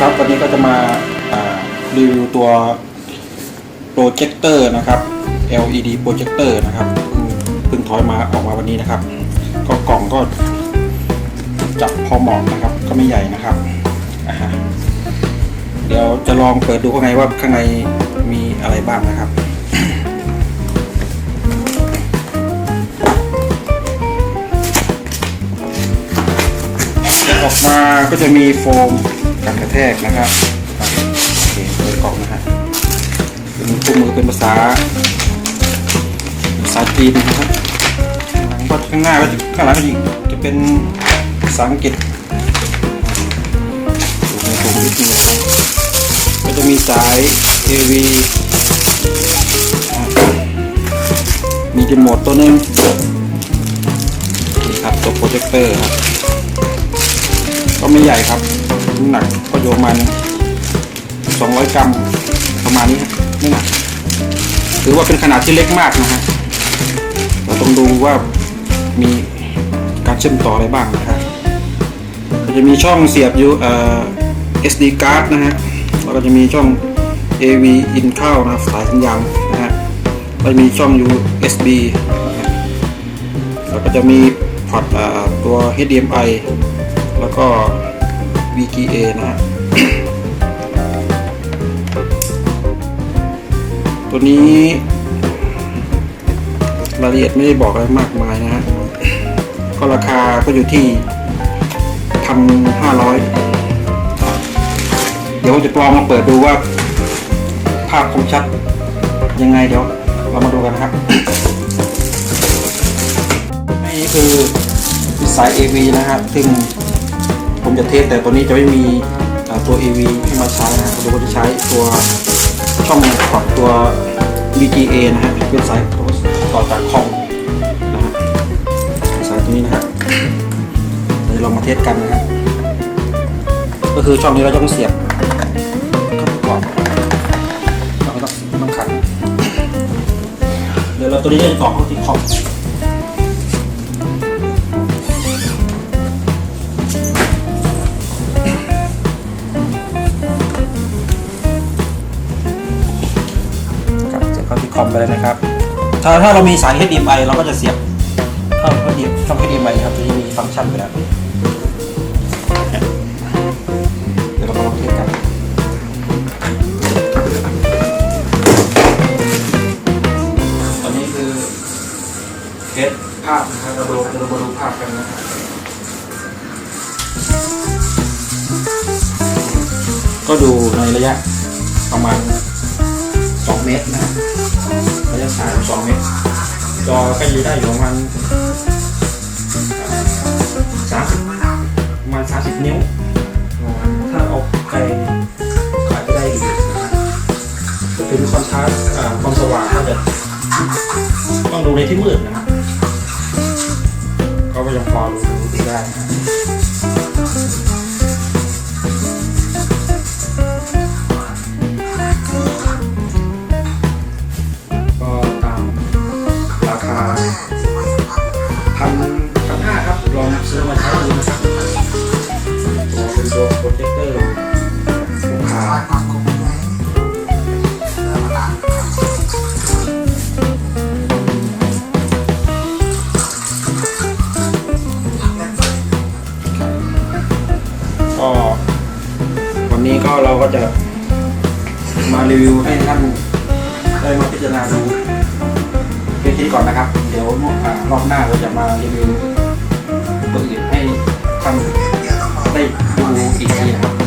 ครับวันนี้ก็จะมาารีวิวตัวโปรเจคเตอร์นะครับ LED โปรเจคเตอร์นะครับเพิ่งถอยมาออกมาวันนี้นะครับ ก็กล่องก็จับพอเหมาะนะครับ ก็ไม่ใหญ่นะครับเดี๋ยวจะลองเปิดดูข้างในว่าข้างในมีอะไรบ้างนะครับออกมาก็จะมีโฟม กันกระแทกนะครับโอเคเปิดกล่องนะฮะเป็นคู่มือเป็นภาษาภาษาจีนนะครับก็ข้างหน้าก็จะข้างหลังก็จะจะเป็นภาษาอังกฤษอยู่ในถุงนิดนึงนะครับก็จะมีสาย AV นะครับมีรีโมทตัวหนึงนี่ครับตัวโปรเจคเตอร์ครับก็ไม่ใหญ่ครับ น้ำหนักก็อยู่ประมาณ200 กรัมประมาณนี้ไม่หนักถือว่าเป็นขนาดที่เล็กมากนะฮะเราต้องดูว่ามีการเชื่อมต่ออะไรบ้างนะครับจะมีช่องเสียบอยู่เอ่อ SD card นะฮะแล้วก็จะมีช่อง AV in เข้านะครับสายสัญญาณนะฮะแล้วมีช่อง USB แล้วก็จะมีพอร์ตตัว HDMI แล้วก็ VGA นะฮะตัวนี้รายละเอียดไม่ได้บอกอะไรมากมายนะฮะก็ราคาก็อยู่ที่พันห้าร้อยเดี๋ยวผมจะลองมาเปิดดูว่า ภาพคมชัด ยังไงเดี๋ยวเรามาดูกันนะครับ นี่คือสาย AV นะครับซึ่ง ผมจะเทสแต่ตัวนี้จะไม่มีตัว AV ให้มาใช้นะผมจะใช้ตัวช่องพอร์ตตัว VGA นะฮะเป็นสายต่อจากคอมนะฮะสายตัวนี้นะครับเดี๋ยวลองมาเทสกันนะครับก็คือช่องนี้เราจะต้องเสียบก่อนเราต้องม่ต้องขัดเดี๋ยวเราตัวนี้จะต่อเข้าที่คอม คอมไปเลยนะครับ ถ้าถ้าเรามีสาย HDMI เราก็จะเสียบเข้าเข้าที่ช่อง HDMI ครับที่มีฟังก์ชันไปแล้วเดี๋ยวเรามาลองเทสกันตอนนี้คือเทสภาพนะครับเราดูเรามาดูภาพกันนะครับก็ดูในระยะประมาณ2เมตรนะครับ ระยะสาย2เมตรจอก็อยู่ได้อยู่ประมาณ30ประมาณ30นิ้วถ้าเอาไกลขายไปได้อีกนะครับก็ถึงคอนทราสต์อ่าความสว่างก็จะต้องดูในที่มืดนะครับก็ยังพอดูได้ พันพันห้าครับ ลองซื้อมาใช้ดูนะครับตัวเป็นตัวโปรเจคเตอร์พกพาก็วันนี้ก็เราก็จะมารีวิวให้ท่านได้มาพิจารณาดู คิดก่อนนะครับ เดี๋ยวรอบหน้าเราจะมารีวิวตัวอื่นให้ท่านได้ดูอีกทีครับ